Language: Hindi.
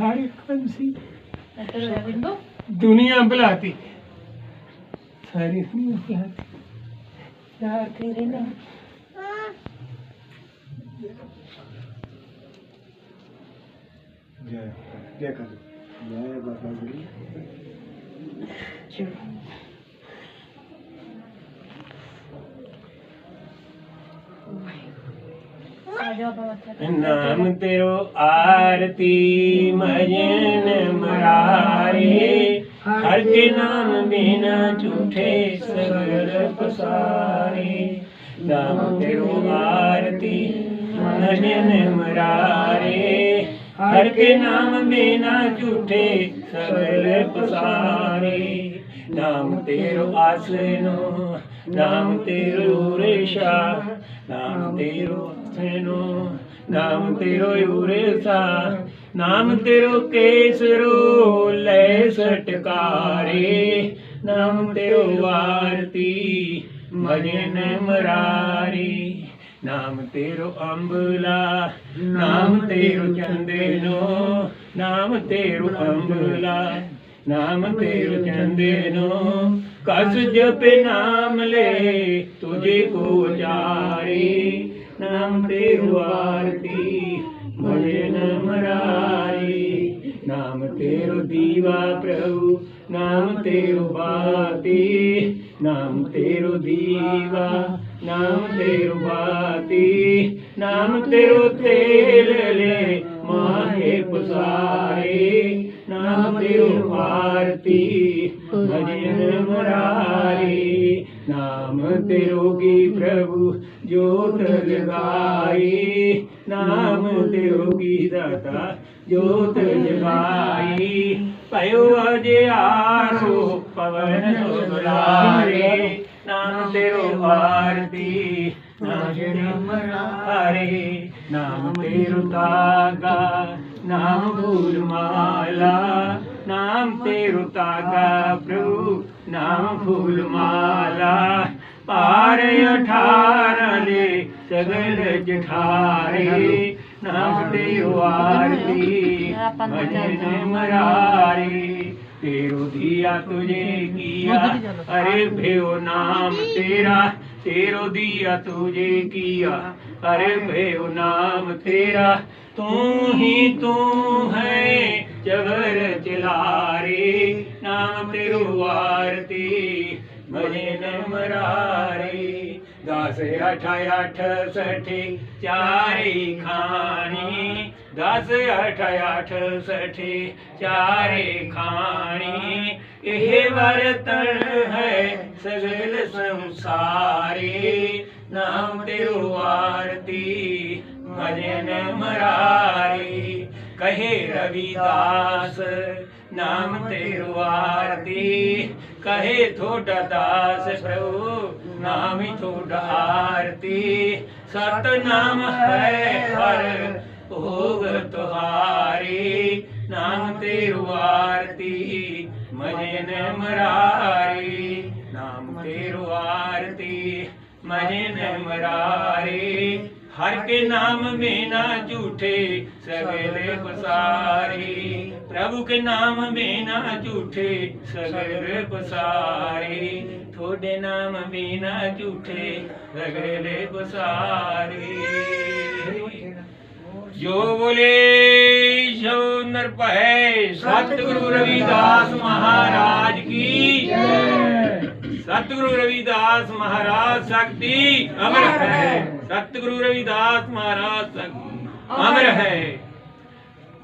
ખાડી ખનસી દુનિયા પેલા હતી સારી દુનિયા હતી જય જય કાકા જય બાપા नाम तेरो आरती मजन मरारे। हर के नाम बिना झूठे सगर पसारे। नाम तेरो आरती मजन मरारे। हर के नाम बिना झूठे सगर पसारे। नाम तेरो आसनो, नाम तेरो रेशा। नाम तेरो आसनो नाम तेरो उरेसा नाम तेरो केसरो ले सटकारे नाम तेरो आरती भजन मरारी नाम तेरो अंबला नाम तेरो चंदेनो नाम तेरो अंबला नाम तेरो चंदेनो कस जप नाम ले तुझे को जारे नाम तेरो आरती भजन मरारी नाम तेरु दीवा प्रभु, नाम तेरु बाती। नाम तेरु दीवा, नाम तेरु बाती। नाम तेरु तेल ले माहे पुसारे। नाम तेरो आरती नाम तेरो प्रभु जोत जगाई नाम तेरो की दाता जोत जगाई पयो अजे आरो पवन सुलारे नाम तेरो आरती मरारे। नाम तेरो तागा, नाम भूल माला नाम तेरो तागा प्रभु, नाम फूल माला पार अठार ले सगल जठारे नाम आरती भजन मरारी, तेरो दिया तुझे किया, अरे भेव नाम तेरा, तेरो दिया तुझे किया, अरे भेव नाम तेरा, तू ही तू है जबर चिलारे नाम तेरो आरती भजन मरारी दस अठ अठ सठी, चारी खानी दस अठ अठ सठी, चारी खानी यह बर्तन है सगल संसारी, नाम देवारती भजन मरारी, कहे रविदास। नाम तेरु आरती कहे थोड़ा दास प्रभु, नाम थोड आरती। सत नाम है हर भोग तुहारी। नाम तेरुआरती मज़े न मरारी नाम तेरुआरती मज़े न मरारी हर के नाम में ना झूठे, सगले पसारे। प्रभु के नाम में ना झूठे, सगले पसारे। थोड़े नाम में ना झूठे, सगले पसारे। जो बोले, जो नर पहे, सतगुरु रविदास महाराज की। सतगुरु रविदास महाराज शक्ति अमर है। सतगुरु रविदास महाराज शक्ति अमर है।